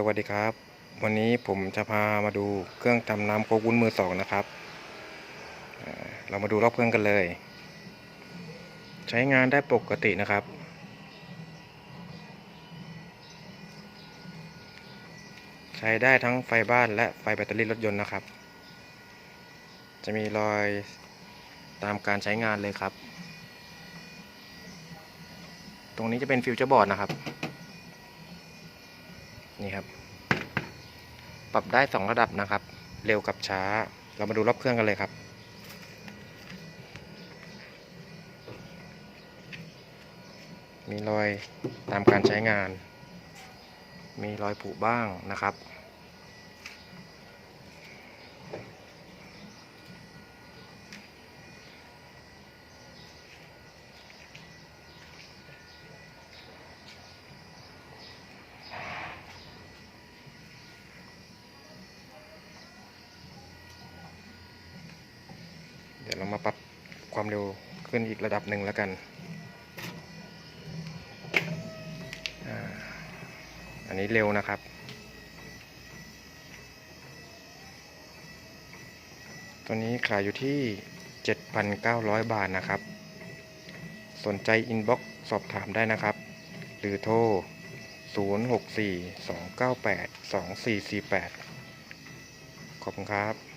สวัสดีครับ วันนี้ผมจะพามาดูเครื่องทำน้ำโคกุ้นมือสองนะครับ เรามาดูรอบเครื่องกันเลย ใช้งานได้ปกตินะครับ ใช้ได้ทั้งไฟบ้านและไฟแบตเตอรี่รถยนต์นะครับ จะมีรอยตามการใช้งานเลยครับ ตรงนี้จะเป็นฟิวเจอร์บอร์ดนะครับ นี่ครับ ปรับได้ 2 ระดับนะครับ เร็วกับช้า เรามาดูรอบเครื่องกันเลยครับ มีรอยตามการใช้งาน มีรอยผุบ้างนะครับ ยวเรามาปรับความเร็วขึ้นอีกระดับหนึ่งแล้วกันอันนี้เร็วนะครับ ตัวนี้ขายอยู่ที่ 7,900 บาทนะครับ สนใจอินบ็อกซ์สอบถามได้นะครับ หรือโทร 064 298 2448 ขอบคุณครับ